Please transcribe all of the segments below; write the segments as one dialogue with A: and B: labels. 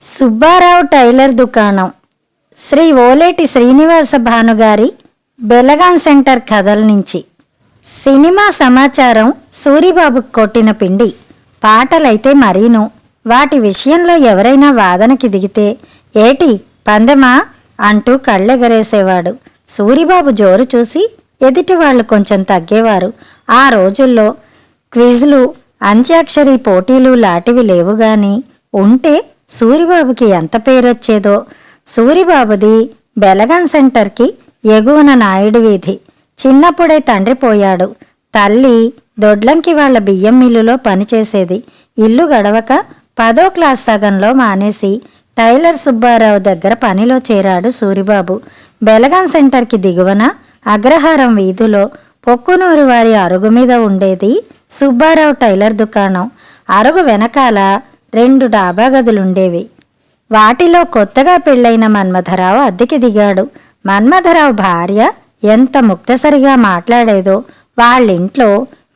A: Subbarao tailor దుకాణం. శ్రీ ఓలేటి శ్రీనివాస భానుగారి Belagam centre కథల నుంచి. సినిమా సమాచారం సూరిబాబుకు కొట్టిన పిండి. పాటలైతే మరీను. వాటి విషయంలో ఎవరైనా వాదనకి దిగితే ఏటి పందెమా? అంటూ కళ్ళెగరేసేవాడు. సూరిబాబు జోరు చూసి ఎదుటి వాళ్ళు కొంచెం తగ్గేవారు. ఆ రోజుల్లో క్విజ్లు అంత్యాక్షరి పోటీలు లాంటివి లేవు కానీ ఉంటే సూరిబాబుకి ఎంత పేరొచ్చేదో. సూరిబాబుది బెలగం సెంటర్కి ఎగువన నాయుడు వీధి. చిన్నప్పుడే తండ్రి పోయాడు. తల్లి దొడ్లంకి వాళ్ళ బియ్యం మిల్లులో పనిచేసేది ఇల్లు గడవక పదో క్లాస్ సగంలో మానేసి టైలర్ సుబ్బారావు దగ్గర పనిలో చేరాడు సూరిబాబు. బెలగం సెంటర్కి దిగువన అగ్రహారం వీధిలో పొక్కునూరు వారి అరుగు మీద ఉండేది సుబ్బారావు టైలర్ దుకాణం. అరుగు వెనకాల రెండు డాబా గదులుండేవి. వాటిలో కొత్తగా పెళ్ళైన మన్మథరావు అద్దెకి దిగాడు. మన్మథరావు భార్య ఎంత ముక్తసరిగా మాట్లాడేదో వాళ్ళింట్లో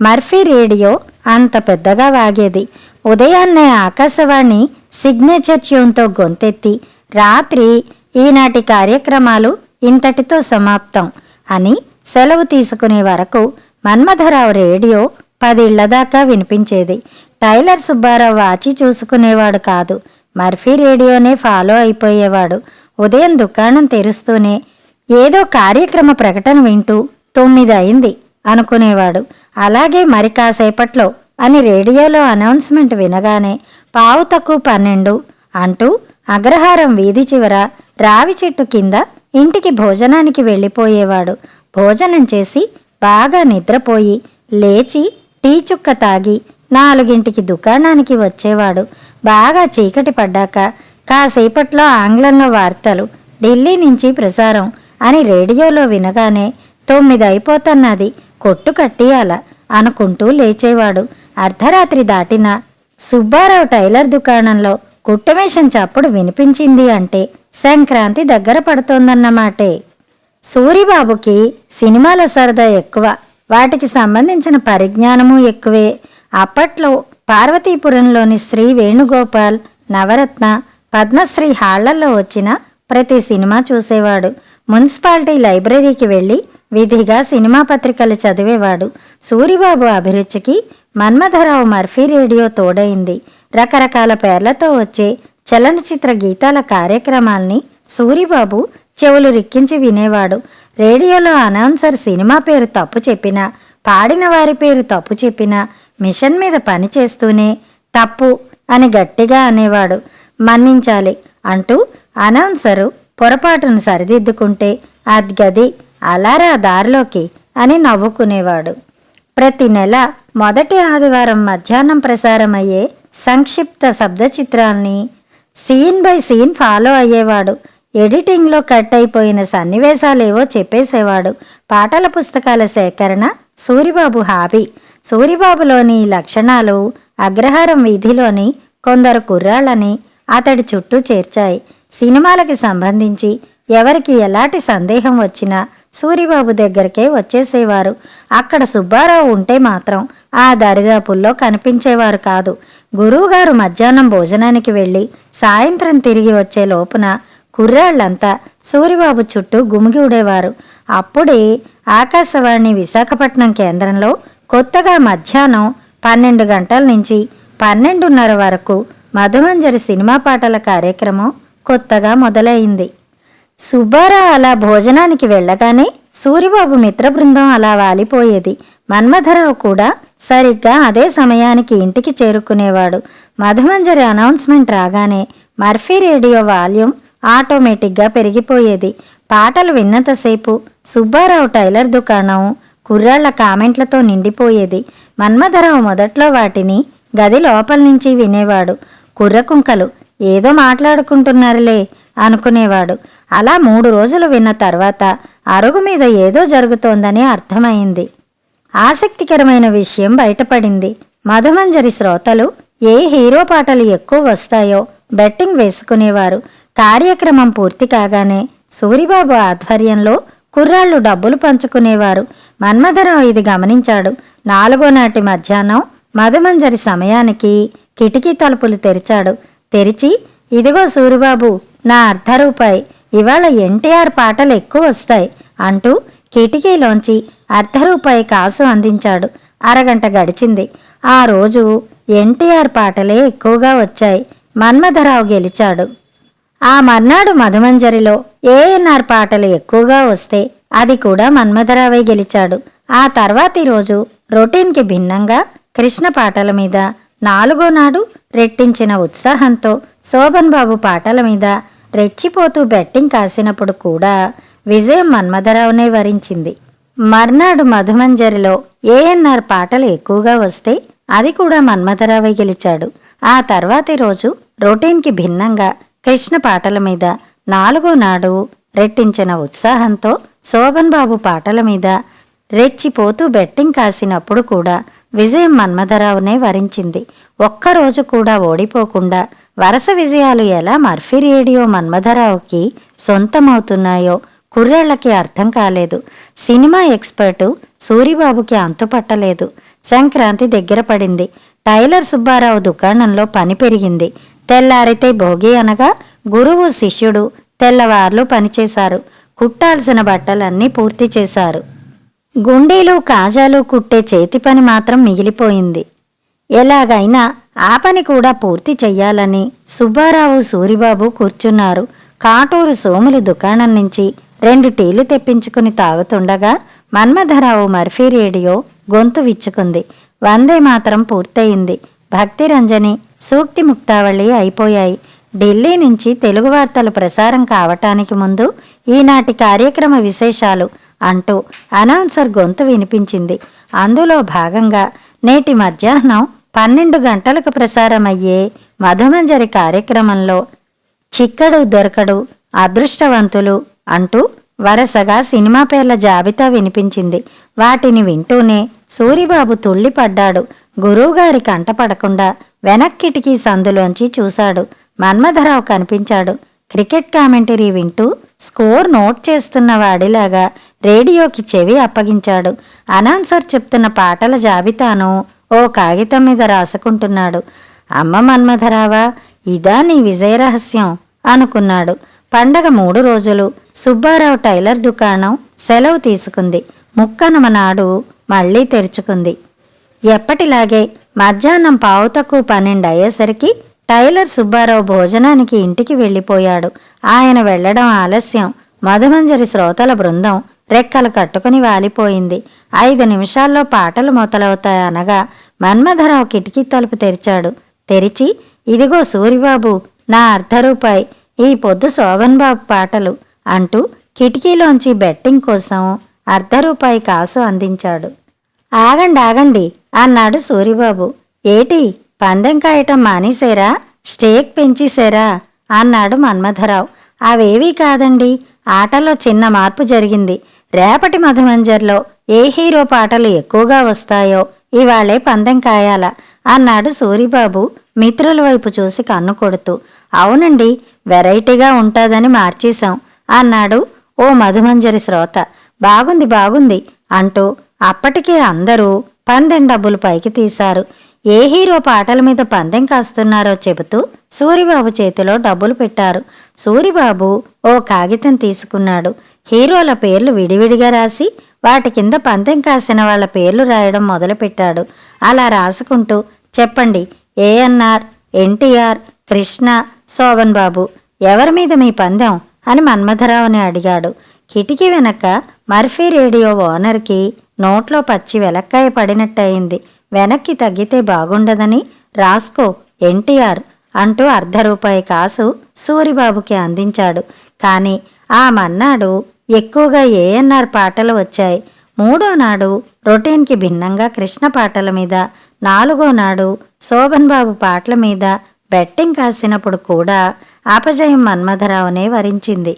A: మర్ఫీ రేడియో అంత పెద్దగా వాగేది. ఉదయాన్నే ఆకాశవాణి సిగ్నేచర్ ట్యూన్తో గొంతెత్తి రాత్రి ఈనాటి కార్యక్రమాలు ఇంతటితో సమాప్తం అని సెలవు తీసుకునే వరకు మన్మథరావు రేడియో పదిళ్ళ దాకా వినిపించేది. టైలర్ సుబ్బారావు వాచి చూసుకునేవాడు కాదు. మర్ఫీ రేడియోనే ఫాలో అయిపోయేవాడు. ఉదయం దుకాణం తెరుస్తూనే ఏదో కార్యక్రమ ప్రకటన వింటూ తొమ్మిది అయింది అనుకునేవాడు. అలాగే మరి కాసేపట్లో అని రేడియోలో అనౌన్స్మెంట్ వినగానే పావు తక్కువ పన్నెండు అంటూ అగ్రహారం వీధి చివర రావి చెట్టు కింద ఇంటికి భోజనానికి వెళ్ళిపోయేవాడు. భోజనం చేసి బాగా నిద్రపోయి లేచి టీ చుక్క తాగి నాలుగింటికి దుకాణానికి వచ్చేవాడు. బాగా చీకటి పడ్డాక కాసేపట్లో ఆంగ్లంలో వార్తలు ఢిల్లీ నుంచి ప్రసారం అని రేడియోలో వినగానే తొమ్మిది అయిపోతున్నది కొట్టు కట్టియాల అనుకుంటూ లేచేవాడు. అర్ధరాత్రి దాటిన సుబ్బారావు టైలర్ దుకాణంలో కుట్టుమేషన్ చప్పుడు వినిపించింది అంటే సంక్రాంతి దగ్గర పడుతోందన్నమాటే సూరిబాబుకి సినిమాల సరదా ఎక్కువ. వాటికి సంబంధించిన పరిజ్ఞానము ఎక్కువే. అప్పట్లో పార్వతీపురంలోని శ్రీ వేణుగోపాల్ నవరత్న పద్మశ్రీ హాళ్ళలో వచ్చిన ప్రతి సినిమా చూసేవాడు. మున్సిపాలిటీ లైబ్రరీకి వెళ్ళి విధిగా సినిమా పత్రికలు చదివేవాడు. సూరిబాబు అభిరుచికి మన్మధరావు మర్ఫీ రేడియో తోడైంది. రకరకాల పేర్లతో వచ్చే చలనచిత్ర గీతాల కార్యక్రమాల్ని సూరిబాబు చెవులు రిక్కించి వినేవాడు. రేడియోలో అనౌన్సర్ సినిమా పేరు తప్పు చెప్పినా పాడిన వారి పేరు తప్పు చెప్పినా మిషన్ మీద పని చేస్తూనే తప్పు అని గట్టిగా అనేవాడు. మన్నించాలి అంటూ అనౌన్సరు పొరపాటును సరిదిద్దుకుంటే అది గది అలారా దారిలోకి అని నవ్వుకునేవాడు. ప్రతి నెల మొదటి ఆదివారం మధ్యాహ్నం ప్రసారమయ్యే సంక్షిప్త శబ్ద చిత్రాల్ని సీన్ బై సీన్ ఫాలో అయ్యేవాడు. ఎడిటింగ్లో కట్ అయిపోయిన సన్నివేశాలేవో చెప్పేసేవాడు. పాటల పుస్తకాల సేకరణ సూరిబాబు హాబీ. సూరిబాబులోని లక్షణాలు అగ్రహారం వీధిలోని కొందరు కుర్రాళ్ళని అతడి చుట్టూ చేర్చాయి. సినిమాలకి సంబంధించి ఎవరికి ఎలాంటి సందేహం వచ్చినా సూరిబాబు దగ్గరకే వచ్చేసేవారు. అక్కడ సుబ్బారావు ఉంటే మాత్రం ఆ దరిదాపుల్లో కనిపించేవారు కాదు. గురువుగారు మధ్యాహ్నం భోజనానికి వెళ్ళి సాయంత్రం తిరిగి వచ్చే లోపున కుర్రాళ్ళంతా సూరిబాబు చుట్టూ గుమిగి ఉండేవారు. అప్పుడే ఆకాశవాణి విశాఖపట్నం కేంద్రంలో కొత్తగా మధ్యాహ్నం పన్నెండు గంటల నుంచి పన్నెండున్నర వరకు మధుమంజరి సినిమా పాటల కార్యక్రమం కొత్తగా మొదలైంది. సుబ్బారావు అలా భోజనానికి వెళ్ళగానే సూరిబాబు మిత్ర బృందం అలా వాలిపోయేది. మన్మధరావు కూడా సరిగ్గా అదే సమయానికి ఇంటికి చేరుకునేవాడు. మధుమంజరి అనౌన్స్మెంట్ రాగానే మర్ఫీ రేడియో వాల్యూమ్ ఆటోమేటిక్గా పెరిగిపోయేది. పాటలు విన్నంతసేపు సుబ్బారావు టైలర్ దుకాణం కుర్రాళ్ళ కామెంట్లతో నిండిపోయేది. మన్మధరావు మొదట్లో వాటిని గది లోపల నుంచి వినేవాడు. కుర్రకుంకలు ఏదో మాట్లాడుకుంటున్నారులే అనుకునేవాడు. అలా మూడు రోజులు విన్న తర్వాత అరుగు మీద ఏదో జరుగుతోందని అర్థమైంది. ఆసక్తికరమైన విషయం బయటపడింది. మధుమంజరి శ్రోతలు ఏ హీరో పాటలు ఎక్కువ వస్తాయో బెట్టింగ్ వేసుకునేవారు. కార్యక్రమం పూర్తి కాగానే సూరిబాబు ఆధ్వర్యంలో కుర్రాళ్ళు డబ్బులు పంచుకునేవారు. మన్మధరావు ఇది గమనించాడు. నాలుగో నాటి మధ్యాహ్నం మధుమంజరి సమయానికి కిటికీ తలుపులు తెరిచాడు. తెరిచి ఇదిగో సూరిబాబు నా అర్ధ రూపాయి ఇవాళ ఎన్టీఆర్ పాటలు ఎక్కువ వస్తాయి అంటూ కిటికీలోంచి అర్ధ రూపాయి కాసు అందించాడు. అరగంట గడిచింది. ఆ రోజు ఎన్టీఆర్ పాటలే ఎక్కువగా వచ్చాయి. మన్మధరావు గెలిచాడు. ఆ మర్నాడు మధుమంజరిలో ఏఎన్ఆర్ పాటలు ఎక్కువగా వస్తే అది కూడా మన్మథరావై గెలిచాడు. ఆ తర్వాతి రోజు రొటీన్కి భిన్నంగా కృష్ణ పాటల మీద నాలుగో నాడు రెట్టించిన ఉత్సాహంతో శోభన్ బాబు పాటల మీద రెచ్చిపోతూ బెట్టింగ్ కాసినప్పుడు కూడా విజయం మన్మథరావునే వరించింది. మర్నాడు మధుమంజరిలో ఏఎన్ఆర్ పాటలు ఎక్కువగా వస్తే అది కూడా మన్మథరావే గెలిచాడు. ఆ తర్వాతి రోజు రొటీన్కి భిన్నంగా కృష్ణ పాటల మీద నాలుగో నాడు రెట్టించిన ఉత్సాహంతో శోభన్ బాబు పాటల మీద రెచ్చిపోతూ బెట్టింగ్ కాసినప్పుడు కూడా విజయం మన్మథరావునే వరించింది. ఒక్కరోజు కూడా ఓడిపోకుండా వరుస విజయాలు ఎలా మర్ఫీ రేడియో మన్మథరావుకి సొంతమవుతున్నాయో కుర్రాళ్ళకి అర్థం కాలేదు. సినిమా ఎక్స్పర్టు సూరిబాబుకి అంతుపట్టలేదు. సంక్రాంతి దగ్గర పడింది. టైలర్ సుబ్బారావు దుకాణంలో పని పెరిగింది. తెల్లారితే భోగి అనగా గురువు శిష్యుడు తెల్లవార్లు పనిచేశారు. కుట్టాల్సిన బట్టలన్నీ పూర్తి చేశారు. గుండీలు కాజాలు కుట్టే చేతి పని మాత్రం మిగిలిపోయింది. ఎలాగైనా ఆ పని కూడా పూర్తి చెయ్యాలని సుబ్బారావు సూరిబాబు కూర్చున్నారు. కాటూరు సోములు దుకాణం నుంచి రెండు టీలు తెప్పించుకుని తాగుతుండగా మన్మధరావు మర్ఫీ రేడియో గొంతు విచ్చుకుంది. వందే మాత్రం పూర్తయింది. భక్తిరంజని సూక్తి ముక్తావళి అయిపోయాయి. ఢిల్లీ నుంచి తెలుగు వార్తలు ప్రసారం కావటానికి ముందు ఈనాటి కార్యక్రమ విశేషాలు అంటూ అనౌన్సర్ గొంతు వినిపించింది. అందులో భాగంగా నేటి మధ్యాహ్నం పన్నెండు గంటలకు ప్రసారమయ్యే మధుమంజరి కార్యక్రమంలో చిక్కడు దొరకడు అదృష్టవంతులు అంటూ వరుసగా సినిమా పేర్ల జాబితా వినిపించింది. వాటిని వింటూనే సూరిబాబు తుళ్ళిపడ్డాడు. గురువుగారి కంటపడకుండా వెనక్కిటికీ సందులోంచి చూశాడు. మన్మధరావు కనిపించాడు. క్రికెట్ కామెంటరీ వింటూ స్కోర్ నోట్ చేస్తున్న వాడిలాగా రేడియోకి చెవి అప్పగించాడు. అనౌన్సర్ చెప్తున్న పాటల జాబితాను ఓ కాగితం మీద రాసుకుంటున్నాడు. అమ్మ మన్మధరావా ఇదా నీ విజయ రహస్యం అనుకున్నాడు. పండగ మూడు రోజులు సుబ్బారావు టైలర్ దుకాణం సెలవు తీసుకుంది. ముక్కనమ నాడు మళ్ళీ తెరుచుకుంది. ఎప్పటిలాగే మధ్యాహ్నం పావు తక్కువ పన్నెండు అయ్యేసరికి టైలర్ సుబ్బారావు భోజనానికి ఇంటికి వెళ్ళిపోయాడు. ఆయన వెళ్ళడం ఆలస్యం. మధుమంజరి శ్రోతల బృందం రెక్కలు కట్టుకుని వాలిపోయింది. ఐదు నిమిషాల్లో పాటలు మొదలవుతాయనగా మన్మధరావు కిటికీ తలుపు తెరిచాడు. తెరిచి ఇదిగో సూరిబాబు నా అర్ధ రూపాయి ఈ పొద్దు శోభన్ బాబు పాటలు అంటూ కిటికీలోంచి బెట్టింగ్ కోసం అర్ధ రూపాయి కాసు అందించాడు. ఆగండి ఆగండి అన్నాడు సూరిబాబు. ఏటి పందెం కాయటం మానేశారా? స్టేక్ పెంచేశారా? అన్నాడు మన్మథరావు అవేవీ కాదండి. ఆటలో చిన్న మార్పు జరిగింది. రేపటి మధుమంజర్లో ఏ హీరో పాటలు ఎక్కువగా వస్తాయో ఇవాళే పందెం కాయాల అన్నాడు సూరిబాబు మిత్రుల వైపు చూసి కన్ను కొడుతూ. అవునండి వెరైటీగా ఉంటుందని మార్చేశాం అన్నాడు ఓ మధుమంజరి శ్రోత. బాగుంది బాగుంది అంటూ అప్పటికే అందరూ పందెం డబ్బులు పైకి తీశారు. ఏ హీరో పాటల మీద పందెం కాస్తున్నారో చెబుతూ సూరిబాబు చేతిలో డబ్బులు పెట్టారు. సూరిబాబు ఓ కాగితం తీసుకున్నాడు. హీరోల పేర్లు విడివిడిగా రాసి వాటి కింద పందెం కాసిన వాళ్ళ పేర్లు రాయడం మొదలుపెట్టాడు. అలా రాసుకుంటూ చెప్పండి ఏఎన్ఆర్ ఎన్టీఆర్ కృష్ణ శోభన్ బాబు ఎవరి మీద మీ పందెం? అని మన్మథరావుని అడిగాడు. కిటికీ వెనక మర్ఫీ రేడియో ఓనర్కి నోట్లో పచ్చి వెలక్కాయ పడినట్టయింది. వెనక్కి తగ్గితే బాగుండదని రాస్కో ఎన్టీఆర్ అంటూ అర్ధ రూపాయి కాసు సూరిబాబుకి అందించాడు. కానీ ఆ మన్నాడు ఎక్కువగా ఏఎన్ఆర్ పాటలు వచ్చాయి. మూడో నాడు రొటీన్కి భిన్నంగా కృష్ణ పాటల మీద నాలుగో నాడు శోభన్ బాబు పాటల మీద బెట్టింగ్ కాసినప్పుడు కూడా అపజయం మన్మథరావునే వరించింది.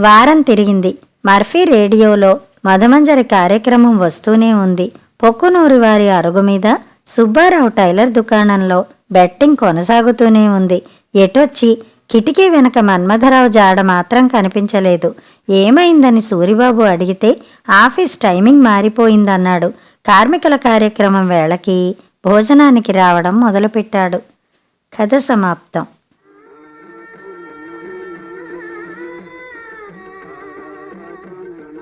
A: వారం తిరిగింది. మర్ఫీ రేడియోలో మధుమంజరి కార్యక్రమం వస్తూనే ఉంది. పొక్కునూరి వారి అరుగు మీద సుబ్బారావు టైలర్ దుకాణంలో బెట్టింగ్ కొనసాగుతూనే ఉంది. ఎటొచ్చి? కిటికీ వెనక మన్మథరావు జాడ మాత్రం కనిపించలేదు. ఏమైందని సూరిబాబు అడిగితే ఆఫీస్ టైమింగ్ మారిపోయిందన్నాడు. కార్మికుల కార్యక్రమం వేళకి భోజనానికి రావడం మొదలుపెట్టాడు. కథ సమాప్తం.